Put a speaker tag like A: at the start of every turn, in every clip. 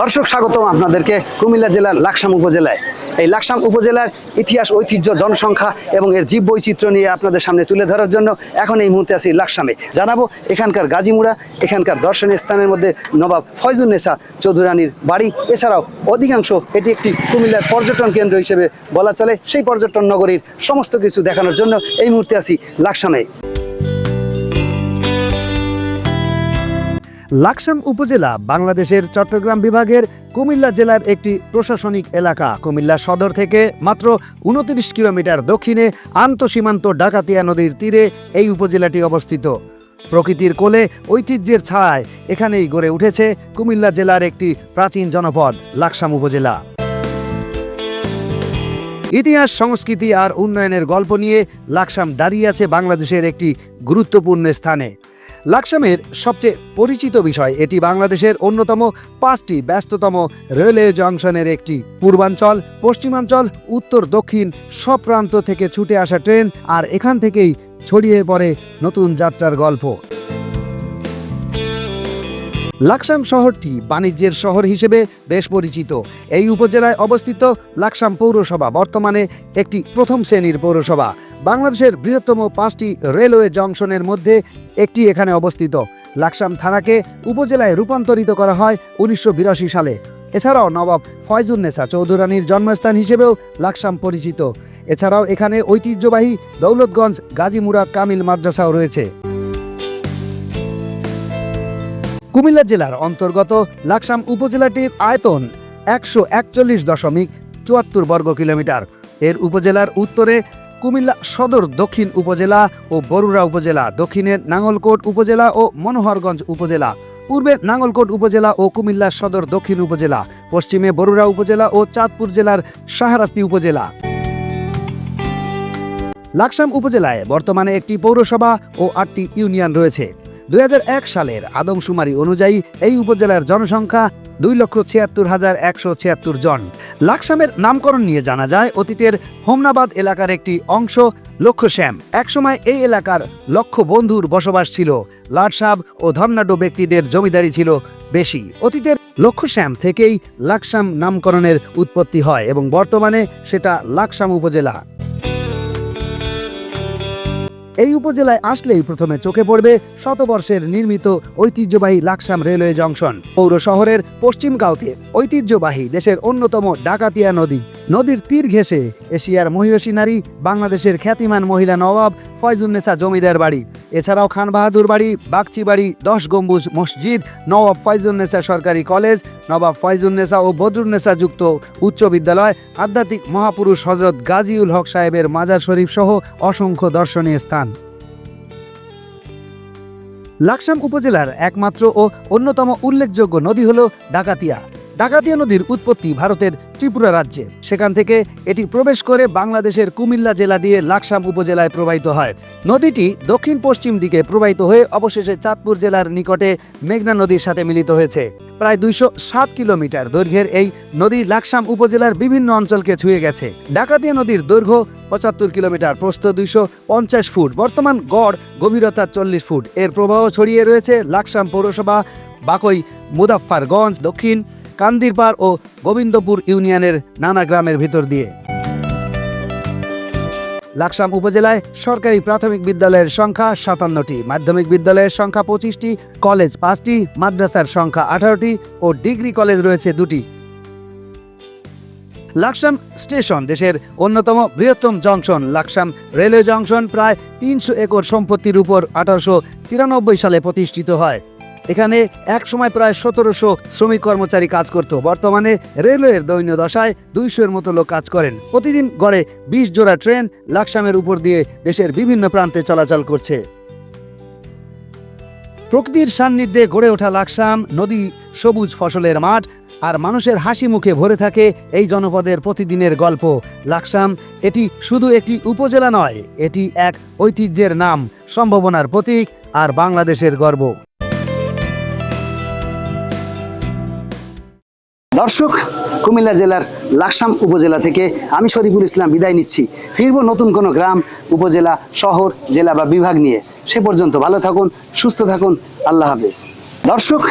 A: দর্শক, স্বাগতম আপনাদেরকে কুমিল্লা জেলার লাকসাম উপজেলায়। এই লাকসাম উপজেলার ইতিহাস, ঐতিহ্য, জনসংখ্যা এবং এর জীব বৈচিত্র্য নিয়ে আপনাদের সামনে তুলে ধরার জন্য এখন এই মুহূর্তে আছি লাকসামে। জানাব এখানকার গাজীমুড়া, এখানকার দর্শনীয় স্থানের মধ্যে নবাব ফয়জুন্নেসা চৌধুরানীর বাড়ি। এছাড়াও অধিকাংশ এটি একটি কুমিল্লার পর্যটন কেন্দ্র হিসেবে বলা চলে। সেই পর্যটন নগরীর সমস্ত কিছু দেখানোর জন্য এই মুহূর্তে আছি লাকসামে। লাকসাম উপজেলা বাংলাদেশের চট্টগ্রাম বিভাগের কুমিল্লা জেলার একটি প্রশাসনিক এলাকা। কুমিল্লা সদর থেকে মাত্র উনত্রিশ কিলোমিটার দক্ষিণে আন্তঃসীমান্ত ডাকাতিয়া নদীর তীরে এই উপজেলাটি অবস্থিত। প্রকৃতির কোলে ঐতিহ্যের ছায় এখানেই গড়ে উঠেছে কুমিল্লা জেলার একটি প্রাচীন জনপদ, লাকসাম উপজেলা। ইতিহাস, সংস্কৃতি আর উন্নয়নের গল্প নিয়ে লাকসাম দাঁড়িয়ে আছে বাংলাদেশের একটি গুরুত্বপূর্ণ স্থানে। লাকসামের সবচেয়ে পরিচিত বিষয়, এটি বাংলাদেশের অন্যতম পাঁচটি ব্যস্ততম রেলওয়ে জংশনের একটি। পূর্বাঞ্চল, পশ্চিমাঞ্চল, উত্তর, দক্ষিণ, সব প্রান্ত থেকে ছুটে আসা ট্রেন আর এখান থেকেই ছড়িয়ে পড়ে নতুন যাত্রার গল্প। লাকসাম শহরটি বাণিজ্যের শহর হিসেবে বেশ পরিচিত। এই উপজেলায় অবস্থিত লাকসাম পৌরসভা বর্তমানে একটি প্রথম শ্রেণির পৌরসভা। বাংলাদেশের বৃহত্তম পাঁচটি রেলওয়ে জংশনের মধ্যে একটি এখানে অবস্থিত। লাকসাম থানাকে উপজেলায় রূপান্তরিত করা হয় উনিশশো বিরাশি সালে। এছাড়াও নবাব ফয়জুন্নেসা চৌধুরানীর জন্মস্থান হিসেবেও লাকসাম পরিচিত। এছাড়াও এখানে ঐতিহ্যবাহী দৌলতগঞ্জ গাজীমুরা কামিল মাদ্রাসাও রয়েছে। কুমিল্লা জেলার অন্তর্গত লাকসাম উপজেলাটির আয়তন একশো একচল্লিশ দশমিক চুয়াত্তর বর্গ কিলোমিটার। এর উপজেলার উত্তরে কুমিল্লা সদর দক্ষিণ উপজেলা ও বরুড়া উপজেলা, দক্ষিণের নাঙ্গলকোট উপজেলা ও মনোহরগঞ্জ উপজেলা, পূর্বে নাঙ্গলকোট উপজেলা ও কুমিল্লা সদর দক্ষিণ উপজেলা, পশ্চিমে বরুড়া উপজেলা ও চাঁদপুর জেলার শাহরাস্তি উপজেলা। লাকসাম উপজেলায় বর্তমানে একটি পৌরসভা ও আটটি ইউনিয়ন রয়েছে। দুই সালের আদমশুমারি অনুযায়ী এই উপজেলার জনসংখ্যা দুই লক্ষ ছিয়াত্তর হাজার একশো ছিয়াত্তর জন। লাকসামের নামকরণ নিয়ে জানা যায়, অতীতের হোমনাবাদ এলাকার একটি অংশ লক্ষ্যশ্যাম একসময় এই এলাকার লক্ষ বন্ধুর বসবাস ছিল। লাটসাব ও ধর্নাঢ্য ব্যক্তিদের জমিদারি ছিল বেশি। অতীতের লক্ষ্যশ্যাম থেকেই লাকসাম নামকরণের উৎপত্তি হয় এবং বর্তমানে সেটা লাকসাম উপজেলা। এই উপজেলায় আসলেই প্রথমে চোখে পড়বে শতবর্ষের নির্মিত ঐতিহ্যবাহী লাকসাম রেলওয়ে জংশন। পৌর শহরের পশ্চিম গাঁওতে ঐতিহ্যবাহী দেশের অন্যতম ডাকাতিয়া নদী। নদীর তীর ঘেঁষে এশিয়ার মহিষী নারী, বাংলাদেশের খ্যাতিমান মহিলা নবাব ফয়জুন্নেসা জমিদার বাড়ি। এছাড়াও খান বাহাদুর বাড়ি, বাগচি বাড়ি, দশ গম্বুজ মসজিদ নবাব ফয়জুন্নেসা সরকারি কলেজ, নবাব ফয়জুন্নেসা ও বদরুন্নেসা যুক্ত উচ্চ বিদ্যালয়, আধ্যাত্মিক মহাপুরুষ হজরত গাজীউল হক সাহেবের মাজার শরীফ সহ অসংখ্য দর্শনীয় স্থান। লাকসাম উপজেলার একমাত্র ও অন্যতম উল্লেখযোগ্য নদী হল ডাকাতিয়া। ডাকাতিয়া নদীর উৎপত্তি ভারতের ত্রিপুরা রাজ্যে। সেখান থেকে এটি প্রবেশ করে বাংলাদেশের কুমিল্লা জেলা দিয়ে লাকসাম উপজেলায় প্রবাহিত হয়। নদীটি দক্ষিণ পশ্চিম দিকে প্রবাহিত হয়ে অবশেষে চাঁদপুর জেলার নিকটে মেঘনা নদীর সাথে মিলিত হয়েছে। প্রায় দুইশো সাত কিলোমিটার দৈর্ঘ্যের এই নদী লাকসাম উপজেলার বিভিন্ন অঞ্চলকে ছুঁয়ে গেছে। ডাকাতিয়া নদীর দৈর্ঘ্য পঁচাত্তর কিলোমিটার, প্রস্থ দুইশো পঞ্চাশ ফুট। বর্তমান গড় গভীরতা চল্লিশ ফুট। এর প্রবাহ ছড়িয়ে রয়েছে লাকসাম পৌরসভা বাকই মুদাফফারগঞ্জ দক্ষিণ কান্দিরপাড় ও গোবিন্দপুর ইউনিয়নের নানা গ্রামের ভিতর দিয়ে। লাকসাম উপজেলায় সরকারি প্রাথমিক বিদ্যালয়ের সংখ্যা সাতান্নটি, মাধ্যমিক বিদ্যালয়ের সংখ্যা পঁচিশটি, কলেজ পাঁচটি, মাদ্রাসার সংখ্যা আঠারোটি ও ডিগ্রি কলেজ রয়েছে দুটি। লাকসাম স্টেশন দেশের অন্যতম বৃহত্তম জংশন। লাকসাম রেলওয়ে জংশন প্রায় তিনশো একর সম্পত্তির উপর আঠারোশো তিরানব্বই সালে প্রতিষ্ঠিত হয়। এখানে এক সময় প্রায় সতেরোশো শ্রমিক কর্মচারী কাজ করত। বর্তমানে রেলওয়ের দৈন্য দশায় দুইশোর মতো লোক কাজ করেন। প্রতিদিন গড়ে বিশ জোড়া ট্রেন লাকসামের উপর দিয়ে দেশের বিভিন্ন প্রান্তে চলাচল করছে। প্রকৃতির সান্নিধ্যে গড়ে ওঠা লাকসাম নদী সবুজ ফসলের মাঠ আর মানুষের হাসি মুখে ভরে থাকে এই জনপদের প্রতিদিনের গল্প। লাকসাম এটি শুধু একটি উপজেলা নয়, এটি এক ঐতিহ্যের নাম, সম্ভাবনার প্রতীক আর বাংলাদেশের গর্ব। দর্শক, কুমিল্লা জেলার লাকসাম উপজেলা থেকে আমি শরীফুল ইসলাম বিদায় নিচ্ছি। ফিরবো নতুন কোনো গ্রাম, উপজেলা, শহর, জেলা বা বিভাগ নিয়ে। সে পর্যন্ত ভালো থাকুন, সুস্থ থাকুন, আল্লাহ হাফেজ।
B: দর্শক,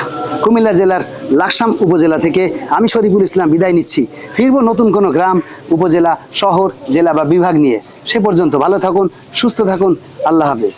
B: কুমিল্লা জেলার লাকসাম উপজেলা থেকে আমি শরীফুল ইসলাম বিদায় নিচ্ছি। ফিরবো নতুন কোনো গ্রাম, উপজেলা, শহর, জেলা বা বিভাগ নিয়ে। সে পর্যন্ত ভালো থাকুন, সুস্থ থাকুন, আল্লাহ হাফেজ।